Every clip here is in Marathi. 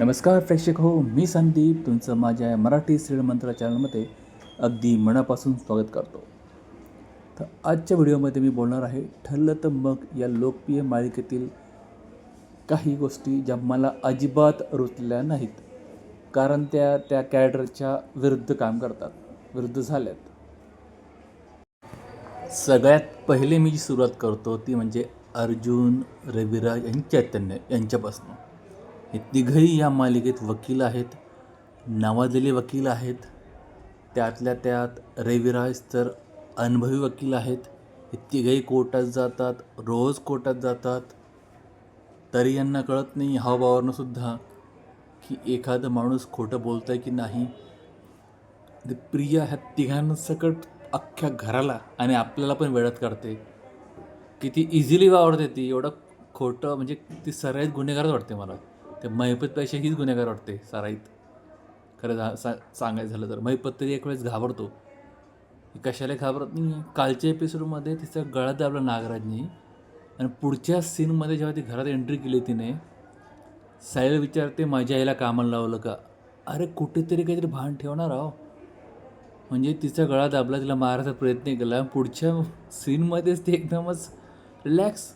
नमस्कार प्रेक्षक हो मी संदीप तुमचं माझ्या मराठी श्रीमंत्र चॅनलमध्ये अगदी मनापासून स्वागत करतो. तर आजच्या व्हिडिओमध्ये मी बोलणार आहे ठरलं तर मग या लोकप्रिय मालिकेतील काही गोष्टी ज्या मला अजिबात रुचल्या नाहीत. कारण त्या त्या कॅरेक्टरच्या विरुद्ध काम करतात विरुद्ध झाल्यात. सगळ्यात पहिले मी जी सुरुवात करतो ती म्हणजे अर्जुन रविराज आणि चैतन्य यांच्यापासून. हे तिघही या मालिकेत वकील आहेत नावाजलेले वकील आहेत. त्यातल्या त्यात रविराज तर अनुभवी वकील आहेत. हे तिघही कोर्टात जातात रोज कोर्टात जातात. तरी यांना कळत नाही हावभावानंसुद्धा की एखादं माणूस खोटं बोलतं आहे की नाही. ते प्रिया ह्या तिघांना सकट अख्ख्या घराला आणि आपल्याला पण वेळात काढते. किती इझिली वावरते ती एवढं खोटं म्हणजे ती सर्वात गुन्हेगारच वाटते मला. ते महिपतपेक्षा हीच गुन्हेगार वाटते साराईत. खरं झा सा सांगायचं झालं तर. महिपत तरी एक वेळेस घाबरतो. कशाला घाबरत नाही. कालच्या एपिसोडमध्ये तिचा गळा दाबला नागराजनी. आणि पुढच्या सीनमध्ये जेव्हा ती घरात एंट्री केली तिने साईल विचारते माझ्या आईला कामाला लावलं का? अरे कुठेतरी काहीतरी भान ठेवणार आहो. म्हणजे तिचा गळा दाबला तिला मारायचा प्रयत्न केला. पुढच्या सीनमध्येच ती एकदमच रिलॅक्स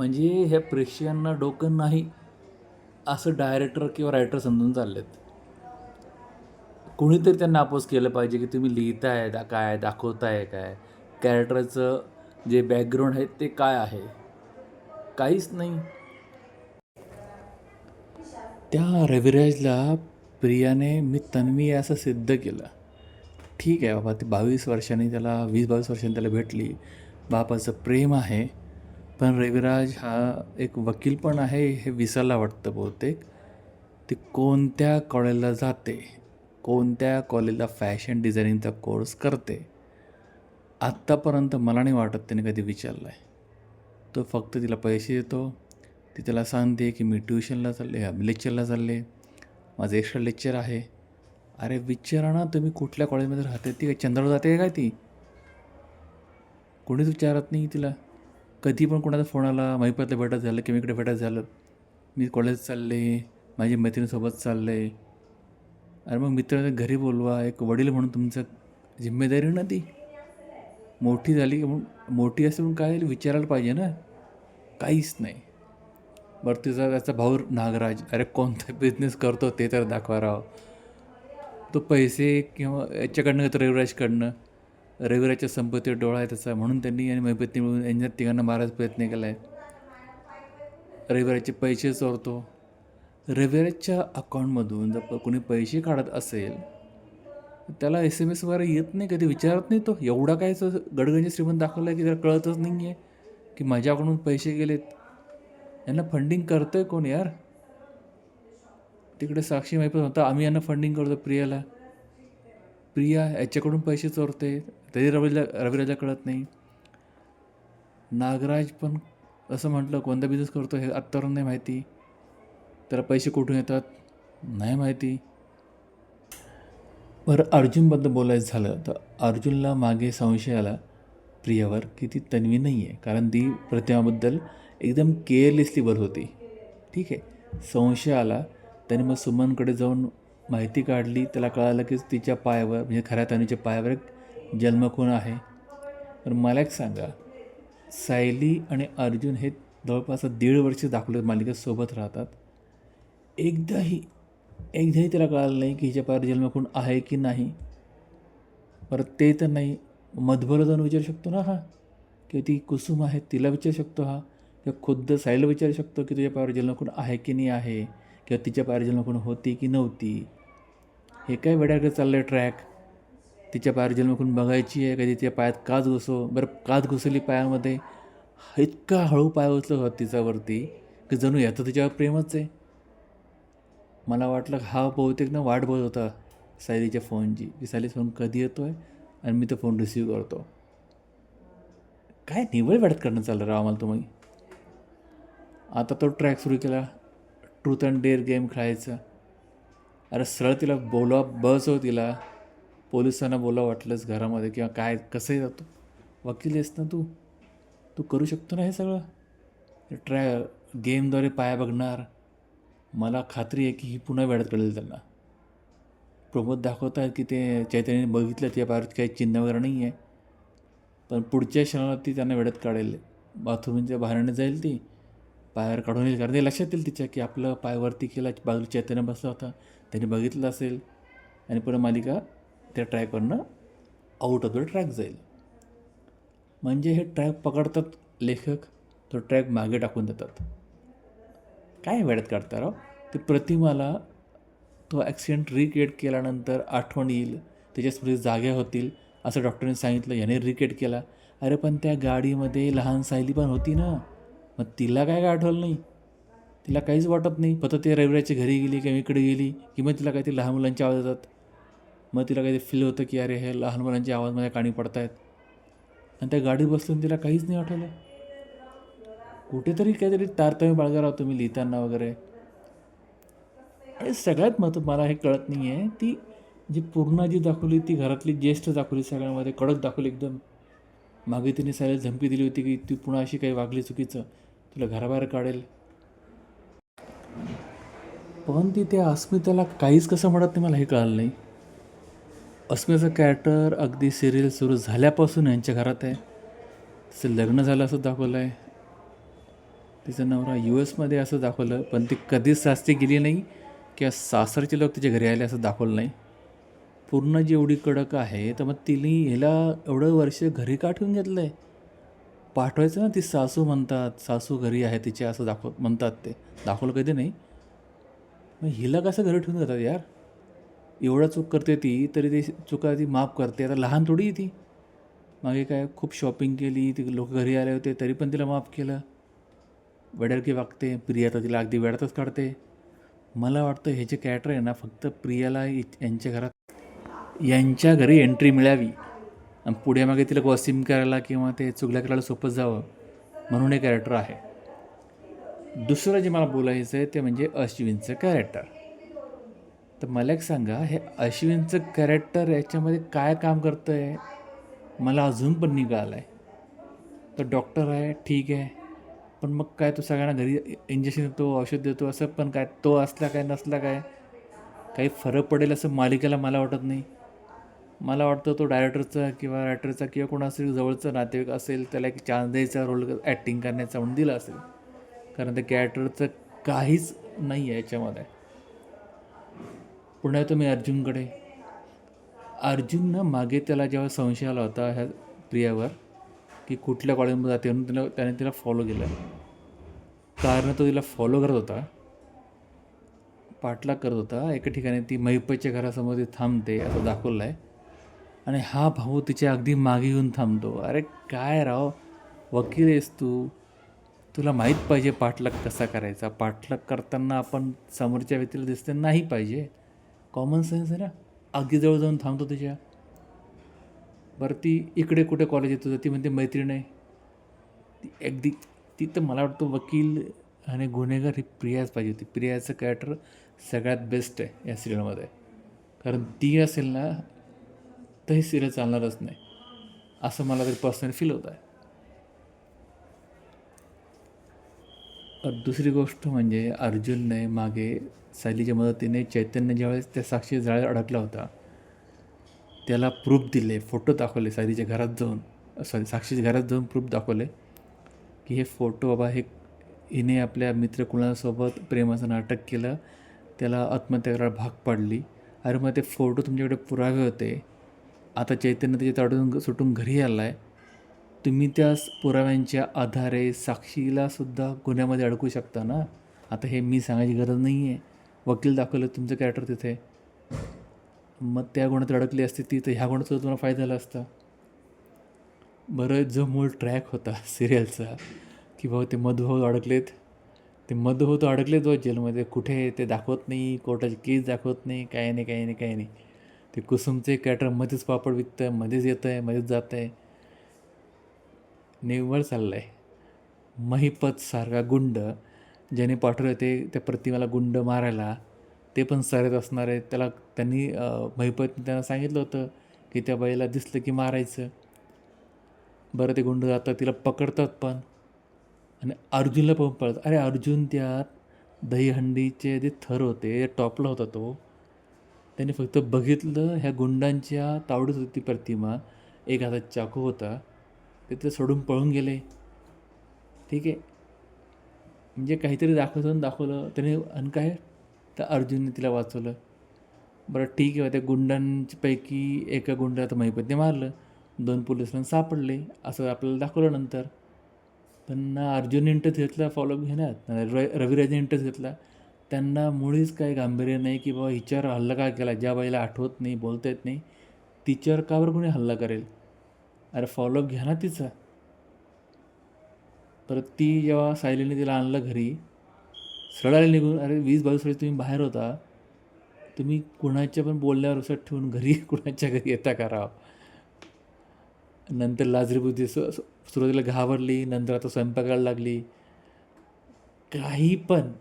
म्हणजे ह्या प्रेक्षकांना डोकं नाही असं डायरेक्टर किंवा रायटर समजून चाललेत. कोणीतरी त्यांना अपोज केलं पाहिजे की तुम्ही लिहिताय दा काय दाखवताय काय? कॅरेक्टरचं जे बॅकग्राऊंड आहे ते काय आहे? काहीच नाही. त्या रविराजला प्रियाने मी तन्वी असं सिद्ध केलं. ठीक आहे बाबा ते बावीस वर्षांनी त्याला वीस बावीस वर्षांनी त्याला भेटली. बापाचं प्रेम आहे. पण रविराज हा एक वकील पण आहे हे विसरला वाटतं बहुतेक. ती कोणत्या कॉलेजला जाते कोणत्या कॉलेजला फॅशन डिझायनिंगचा कोर्स करते आत्तापर्यंत मला नाही वाटत त्याने कधी विचारलं आहे तो फक्त तिला पैसे देतो ती त्याला सांगते की मी ट्युशनला चालले लेक्चरला चालले माझं एक्स्ट्रा लेक्चर आहे. अरे विचारा ना तुम्ही कुठल्या कॉलेजमध्ये राहते ती काय चंद्रावर जाते काय ती? कोणीच विचारत नाही तिला. कधी पण कोणाचा फोन आला महिपातलं भेटत झालं किंवा इकडे भेटत झालं मी कॉलेज चालले माझ्या मैत्रिणीसोबत चाललं. आहे अरे मग मित्राच्या घरी बोलवा एक वडील म्हणून तुमचं जिम्मेदारी ना ती. मोठी झाली की म्हणून मोठी असते म्हणून काय विचारायला पाहिजे ना? काहीच नाही. बरं तिचा त्याचा भाऊ नागराज अरे कोणता बिझनेस करतो ते तर दाखवा राव. तो पैसे किंवा याच्याकडनं तर रविराजकडनं? रविराजच्या संपत्तीवर डोळा आहे त्याचा म्हणून त्यांनी आणि मैपत्नी मिळून यांच्या तिघांना मारायचा प्रयत्न केला आहे. रविराजचे पैसे चोरतो. रविराजच्या अकाउंटमधून जर कोणी पैसे काढत असेल त्याला एस एम एस वगैरे येत नाही कधी विचारत नाही तो. एवढा काय गडगंजी श्रीमंत दाखवला आहे की त्याला कळतच नाही आहे की माझ्याकडून पैसे गेलेत. यांना फंडिंग करतं आहे कोण यार? तिकडे साक्षी माहिती होता. आम्ही यांना फंडिंग करतो प्रियाला. प्रिया याच्याकडून पैसे चोरते तरी रविला रविराजला कळत नाही. नागराज पण असं म्हटलं कोणता बिझनेस करतो हे आत्तावरून नाही माहिती. त्याला पैसे कुठून येतात? नाही माहिती. बरं अर्जुनबद्दल बोलायचं झालं तर अर्जुनला मागे संशय आला प्रियावर की ती तन्वी नाही आहे कारण ती प्रतिमाबद्दल एकदम केअरलेसली बोलत होती. ठीक आहे. संशय आला. त्याने मग सुमनकडे जाऊन माहिती काढली त्याला कळालं की तिच्या पायावर म्हणजे खऱ्या तन्वीच्या पायावर एक जन्मखून आहे. पण मला एक सांगा सायली आणि अर्जुन हे जवळपास दीड वर्ष दाखवले मालिकेत सोबत राहतात. एकदाही एकदाही त्याला कळालं नाही की हिच्या पायावर जन्मखून आहे की नाही. परत ते तर नाही. मधभर जाऊन विचारू शकतो ना हा? किंवा ती कुसुम आहे तिला विचारू शकतो हा? किंवा खुद्द सायला विचारू शकतो की तुझ्या पायावर जन्मखून आहे की नाही आहे? किंवा तिच्या पायावर जन्मखून होती की नव्हती? हे काय वेड्याकडे चाललं आहे ट्रॅक तिच्या पायावर जन्मकून बघायची आहे. कधी तिच्या पायात काच घुसो. बरं काच घुसली पायामध्ये. इतका हळू पाय उचलत होता तिच्यावरती की जणू याचं तिच्यावर प्रेमच आहे. मला वाटलं हा बहुतेक ना वाट बघत होता सायलीच्या फोनची की सायली फोन कधी येतो आहे आणि मी तो फोन रिसीव करतो. काय निवळ वेळात करणं चाललं राव आम्हाला तुम्ही? आता तो ट्रॅक सुरू केला. ट्रूथ अँड डेअर गेम खेळायचा. अरे सरळ तिला बोलवा बस हो तिला. पोलिसांना बोला वाटलंच घरामध्ये किंवा काय कसंही जातो वकील आहेस ना तू? तू करू शकतो ना हे सगळं? ट्रॅ गेमद्वारे पाया बघणार. मला खात्री आहे की ही पुन्हा वेळात कळेल त्यांना. प्रमोद दाखवतात की ते चैतन्याने बघितलं त्या बाहेर काही चिन्ह वगैरे नाही आहे पण पुढच्या क्षणाला ती त्यांना वेळात काढेल. बाथरूमच्या बाहेरने जाईल ती. पायावर काढून येईल. कारण ते लक्षात येईल तिच्या की आपलं पायावरती केला बाजूला चैतन्य बसला होता. त्याने बघितलं असेल. आणि पुढे मालिका त्या ट्रॅकवरनं आउट ऑफ द ट्रॅक जाईल. म्हणजे हे ट्रॅक पकडतात लेखक. तो ट्रॅक मागे टाकून देतात. काय वेळात काढता राव? ते प्रतिमाला तो ॲक्सिडेंट रिक्रिएट केल्यानंतर आठवण येईल. त्याच्या स्मृती जाग्या होतील. असं डॉक्टरने सांगितलं. याने रिक्रिएट केला. अरे पण त्या गाडीमध्ये लहान सायली पण होती ना. मग तिला काय काय आठवलं नाही? तिला काहीच वाटत नाही. फक्त ते रविवारच्या घरी गेली किंवा इकडे गेली किंवा तिला काहीतरी लहान मुलांचे आवाज येतात. मग तिला काहीतरी फील होतं की अरे हे लहान मुलांचे आवाज माझ्या काणी पडत आहेत आणि त्या गाडीत बसून तिला काहीच नाही आठवलं. कुठेतरी काहीतरी तारतम्य बाळगा राहतो तुम्ही लिहिताना वगैरे. आणि सगळ्यात महत्त्व मला हे कळत नाही आहे ती जी पूर्ण जी दाखवली ती घरातली ज्येष्ठ दाखवली सगळ्यांमध्ये कडक दाखवली एकदम. मागे तिने सगळ्या धमकी दिली होती की ती पुन्हा अशी काही वागली चुकीचं. तुला घराबाहेर काढेल. पण ती त्या अस्मिताला काहीच कसं म्हणत नाही मला हे कळलं नाही. अस्मिताचं कॅरेक्टर अगदी सिरियल सुरू झाल्यापासून यांच्या घरात आहे. तिचं लग्न झालं असं दाखवलं आहे तिचा नवरा यू एसमध्ये असं दाखवलं पण ती कधीच सासरी गेली नाही किंवा सासरचे लोक तिच्या घरी आले असं दाखवलं नाही. पूर्ण जी एवढी कडक आहे तर मग तिने हिला एवढं वर्ष घरी का ठेवून घेतलं आहे पाठवायचं ना ती सासू म्हणतात सासू घरी आहे तिचे असं दाखव म्हणतात ते. दाखवलं कधी नाही. मग हिला कसं घरी ठेवून जातात यार? एवढा चूक करते ती तरी ती चुका ती माफ करते. आता लहान थोडी ती. मागे काय खूप शॉपिंग केली ती लोक घरी आले होते तरी पण तिला माफ केलं. वेड्यारकी वागते प्रिया तर तिला अगदी वेळातच काढते. मला वाटतं हे जे कॅरेक्टर आहे ना फक्त प्रियाला यांच्या घरात यांच्या घरी एंट्री मिळावी. आणि पुढे मागे तिला वॉसिम करायला किंवा ते चुगल्या करायला सोपं जावं म्हणून हे कॅरेक्टर आहे. दुसरं जे मला बोलायचं आहे ते म्हणजे अश्विनचं कॅरेक्टर तर मला एक सांगा हे अश्विनचं कॅरेक्टर याच्यामध्ये काय काम करतं आहे मला अजून पण निघालं आहे तर डॉक्टर आहे ठीक आहे. पण मग काय तो सगळ्यांना घरी इंजेक्शन देतो औषध देतो असं पण काय? तो असला काय नसला काय? काही फरक पडेल असं मालिकेला मला वाटत नाही. मला वाटतं तो डायरेक्टरचा किंवा रायटरचा किंवा कोणा असेल जवळचा नातेवाईक असेल त्याला एक चान्स द्यायचा रोल ॲक्टिंग करण्याचा म्हणून दिला असेल. कारण त्या कॅरेक्टरचं काहीच नाही आहे याच्यामध्ये. पुन्हा येतो मी अर्जुनकडे. अर्जुननं मागे त्याला जेव्हा संशय आला होता ह्या प्रियावर की कुठल्या कॉलेजमध्ये जाते म्हणून तिला त्याने तिला फॉलो केलं. कारण तो तिला फॉलो करत होता. पाठलाग करत होता. एका ठिकाणी ती मैपच्या घरासमोर ती थांबते असं दाखवलं आहे आणि हा भाऊ तिच्या अगदी मागे येऊन थांबतो. अरे काय राव वकील आहेस तू. तुला माहीत पाहिजे पाठलाग कसा करायचा. पाठलाग करताना आपण समोरच्या व्यक्तीला दिसते नाही पाहिजे. कॉमन सेन्स आहे ना. अगदी जवळ जाऊन थांबतो तिच्या. बरं ती इकडे कुठे कॉलेज येतो ती म्हणते मैत्रीण आहे. ती अगदी ती तर मला वाटतं वकील आणि गुन्हेगार ही प्रियाच पाहिजे होती. प्रियाचं कॅरेक्टर सगळ्यात बेस्ट आहे या सिरियलमध्ये कारण ती असेल ना तर ही सिरियल चालणारच नाही. असं मला तरी पर्सनली फील होत आहे दुसरी गोष्ट म्हणजे अर्जुनने मागे सायलीच्या मदतीने चैतन्य ज्यावेळेस त्या साक्षी जाळ्यात अडकला होता त्याला प्रूफ दिले फोटो दाखवले सायलीच्या घरात जाऊन सॉरी साक्षीच्या घरात जाऊन प्रूफ दाखवले की हे फोटो बाबा हे हिने आपल्या मित्र कुणासोबत प्रेमाचं नाटक केलं त्याला आत्महत्या करायला भाग पाडली. अरे मग ते फोटो तुमच्याकडे पुरावे होते. आता चैतन्य त्याच्या ताडून सुटून घरी आला आहे तुम्ही त्या पुराव्यांच्या आधारे साक्षीलासुद्धा गुन्ह्यामध्ये अडकू शकता ना? आता हे मी सांगायची गरज नाही आहे वकील दाखवलं तुमचं कॅरेक्टर तिथे. मग त्या गुणात अडकली असती ती तर ह्या गुन्ह्यात तुम्हाला फायदा झाला असता. बरं जो मूळ ट्रॅक होता सिरियलचा की भाऊ ते मधुभाऊ अडकलेत. ते मधुभाऊ तो अडकलेत भाऊ जेलमध्ये. कुठे आहे ते दाखवत नाही. कोर्टाची केस दाखवत नाही. काही नाही काही नाही काही नाही. ते कुसुमचे कॅटर मध्येच पापड विकतं मध्येच येतं आहे मध्येच जातं आहे निव्वळ चाललं आहे महिपत सारखा गुंड ज्याने पाठवलं ते त्या प्रतिमाला गुंड मारायला ते पण सरत असणार आहे त्याला त्यांनी महिपतने त्यांना सांगितलं होतं की त्या बाईला दिसलं की मारायचं. बरं ते गुंड जातात तिला पकडतात पण. आणि अर्जुनला पण पळत अरे अर्जुन त्यात दहीहंडीचे जे थर होते टॉपला होता तो त्याने फक्त बघितलं ह्या गुंडांच्या तावडीत होती ती प्रतिमा एक हातात चाकू होता. ते ते सोडून पळून गेले. ठीक आहे. म्हणजे काहीतरी दाखवतं दाखवलं. त्याने आणि काय? तर अर्जुनने तिला वाचवलं. बरं ठीक आहे. त्या गुंडांपैकी एका गुंडाला तर महिपतने मारलं. दोन पोलिसांना सापडले. असं आपल्याला दाखवलं नंतर. पण ना अर्जुनने इंटरेस्ट घेतला फॉलोअप घेण्यात. र रविराजने इंटरेस्ट घेतला. त्यांना मुळीच काही गांभीर्य नाही की बाबा हिच्यावर हल्ला का केला? ज्या बाईला आठवत नाही बोलता येत नाही तिच्यावर का बरं कोणी हल्ला करेल? अरे फॉलोअप घ्या ना तिचा. परत ती जेव्हा सायलीने तिला आणलं घरी सडायला निघून अरे वीस बावीस वेळेस तुम्ही बाहेर होता. तुम्ही कुणाच्या पण बोलण्यावर उसत ठेवून घरी कुणाच्या घरी येता करा नंतर लाजरीबुद्धी सु- सुरुवातीला घाबरली नंतर आता स्वयंपाकाला लागली. काही पण.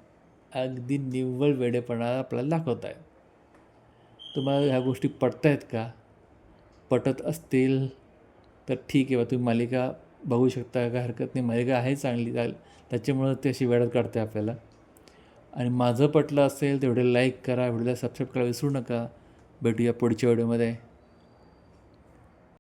अगदी निव्वळ वेडेपणा आपल्याला दाखवत आहे तुम्हाला ह्या गोष्टी पटत आहेत का? पटत असतील तर ठीक आहे बा तुम्ही मालिका बघू शकता काय हरकत नाही. मालिका आहे चांगली चाल त्याच्यामुळं ते अशी वेळात काढते आपल्याला. आणि माझं पटलं असेल तेवढे लाईक करा व्हिडिओला सबस्क्राईब करायला विसरू नका. भेटूया पुढच्या व्हिडिओमध्ये.